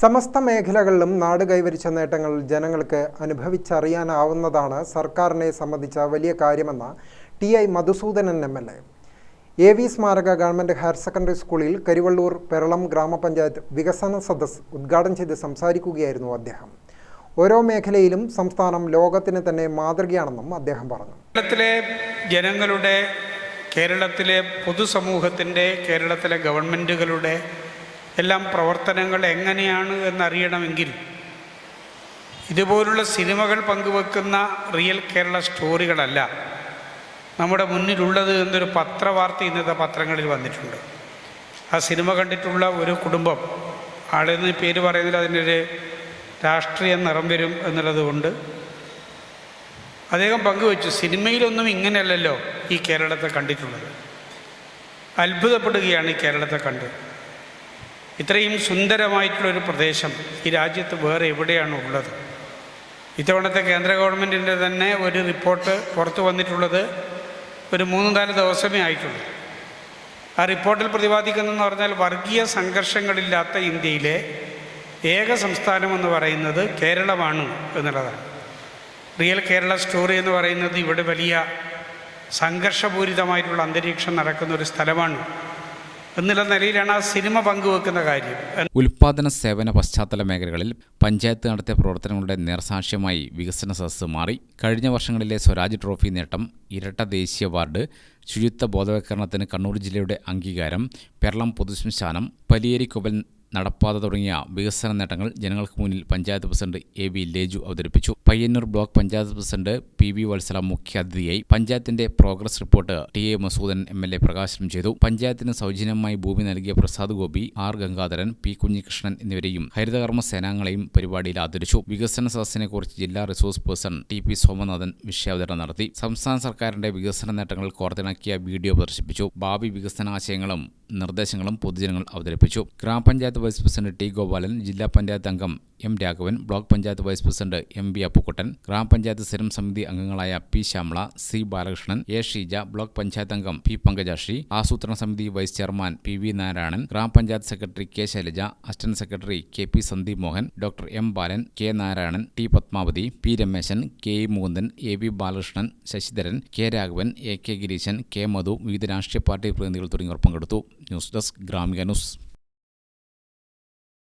സമസ്ത മേഖലകളിലും നാട് കൈവരിച്ച നേട്ടങ്ങൾ ജനങ്ങൾക്ക് അനുഭവിച്ചറിയാനാവുന്നതാണ് സർക്കാരിനെ സംബന്ധിച്ച വലിയ കാര്യമെന്ന് T I Madhusudanan M L A. V സ്മാരക ഗവൺമെന്റ് ഹയർ സെക്കൻഡറി സ്കൂളിൽ കരിവള്ളൂർ പെരളം ഗ്രാമപഞ്ചായത്ത് വികസന സദസ് ഉദ്ഘാടനം ചെയ്ത് സംസാരിക്കുകയായിരുന്നു അദ്ദേഹം. ഓരോ മേഖലയിലും സംസ്ഥാനം ലോകത്തിന് തന്നെ മാതൃകയാണെന്നും അദ്ദേഹം പറഞ്ഞു. കേരളത്തിലെ ജനങ്ങളുടെ കേരളത്തിലെ പൊതുസമൂഹത്തിന്റെ കേരളത്തിലെ ഗവൺമെന്റുകളുടെ എല്ലാം പ്രവർത്തനങ്ങൾ എങ്ങനെയാണ് എന്നറിയണമെങ്കിൽ ഇതുപോലുള്ള സിനിമകൾ പങ്കുവെക്കുന്ന റിയൽ കേരള സ്റ്റോറികളല്ല നമ്മുടെ മുന്നിലുള്ളത് എന്നൊരു പത്രവാർത്ത ഇന്നത്തെ പത്രങ്ങളിൽ വന്നിട്ടുണ്ട്. ആ സിനിമ കണ്ടിട്ടുള്ള ഒരു കുടുംബം ആളെന്ന് പേര് പറയുന്നതിൽ അതിനൊരു രാഷ്ട്രീയ നിറം വരും എന്നുള്ളത് കൊണ്ട് അദ്ദേഹം പങ്കുവച്ചു. സിനിമയിലൊന്നും ഇങ്ങനെയല്ലല്ലോ ഈ കേരളത്തെ കണ്ടിട്ടുള്ളത്. അത്ഭുതപ്പെടുകയാണ് ഈ കേരളത്തെ കണ്ട്. ഇത്രയും സുന്ദരമായിട്ടുള്ളൊരു പ്രദേശം ഈ രാജ്യത്ത് വേറെ എവിടെയാണ് ഉള്ളത്? ഇത്തവണത്തെ കേന്ദ്ര ഗവൺമെന്റിന്റെ തന്നെ ഒരു റിപ്പോർട്ട് പുറത്തു വന്നിട്ടുള്ളത് ഒരു മൂന്ന് നാല് ദിവസമേ ആയിട്ടുള്ളൂ. ആ റിപ്പോർട്ടിൽ പ്രതിപാദിക്കുന്നതെന്ന് പറഞ്ഞാൽ വർഗീയ സംഘർഷങ്ങളില്ലാത്ത ഇന്ത്യയിലെ ഏക സംസ്ഥാനം എന്ന് പറയുന്നത് കേരളമാണ് എന്നുള്ളതാണ്. റിയൽ കേരള സ്റ്റോറി എന്ന് പറയുന്നത് ഇവിടെ വലിയ സംഘർഷപൂരിതമായിട്ടുള്ള അന്തരീക്ഷം നടക്കുന്ന ഒരു സ്ഥലമാണ് എന്നുള്ള നിലയിലാണ് ആ സിനിമ പങ്കുവെക്കുന്ന കാര്യം. ഉൽപാദന സേവന പശ്ചാത്തല മേഖലകളിൽ പഞ്ചായത്ത് നടത്തിയ പ്രവർത്തനങ്ങളുടെ നേർസാക്ഷ്യമായി വികസന സദസ്സ് മാറി. കഴിഞ്ഞ വർഷങ്ങളിലെ സ്വരാജ് ട്രോഫി നേട്ടം ഇരട്ട ദേശീയ അവാർഡ് ശുചിത്വ ബോധവൽക്കരണത്തിന് കണ്ണൂർ ജില്ലയുടെ അംഗീകാരം പെർളം പൊതുശ്മശാനം പലിയേരിക്കൊവൽ നടപ്പാത തുടങ്ങിയ വികസന നേട്ടങ്ങൾ ജനങ്ങൾക്ക് മുന്നിൽ panchayat president A V Leju അവതരിപ്പിച്ചു. Payyanur block panchayat president P V Valsala മുഖ്യാതിഥിയായി പഞ്ചായത്തിന്റെ progress report T A Masoodan M L A പ്രകാശനം ചെയ്തു. പഞ്ചായത്തിന് സൗജന്യമായി ഭൂമി നൽകിയ പ്രസാദ് ഗോപി ആർ ഗംഗാധരൻ പി കുഞ്ഞികൃഷ്ണൻ എന്നിവരെയും ഹരിതകർമ്മ സേനാംഗങ്ങളെയും പരിപാടിയിൽ ആദരിച്ചു. വികസന സദസ്സിനെക്കുറിച്ച് ജില്ലാ resource person T P Somanathan വിഷയാവതരണം നടത്തി. സംസ്ഥാന സർക്കാരിന്റെ വികസന നേട്ടങ്ങൾ കോർത്തിണക്കിയ വീഡിയോ പ്രദർശിപ്പിച്ചു. ഭാവി വികസനാശയങ്ങളും നിർദ്ദേശങ്ങളും പൊതുജനങ്ങൾ അവതരിപ്പിച്ചു. ഗ്രാമപഞ്ചായത്ത് വൈസ് പ്രസിഡന്റ് ടി ഗോപാലൻ ജില്ലാ പഞ്ചായത്ത് അംഗം M Raghavan block panchayat vice president M B Appukuttan ഗ്രാമപഞ്ചായത്ത് സ്ഥിരം സമിതി അംഗങ്ങളായ P Shyamala C Balakrishnan A Sheeja block panchayat അംഗം പി പങ്കജാശ്രീ ആസൂത്രണ സമിതി vice chairman P V Narayanan ഗ്രാമപഞ്ചായത്ത് secretary K Shailaja assistant secretary K P Sandeep Mohan doctor M Balan K Narayanan T Padmavathi P Rameshan K E Mukundan A V Balakrishnan Sasidharan K Raghavan A K Gireesan K Madhu വിവിധ രാഷ്ട്രീയ party പ്രതിനിധികൾ തുടങ്ങിയവർ പങ്കെടുത്തു. News desk Gramika news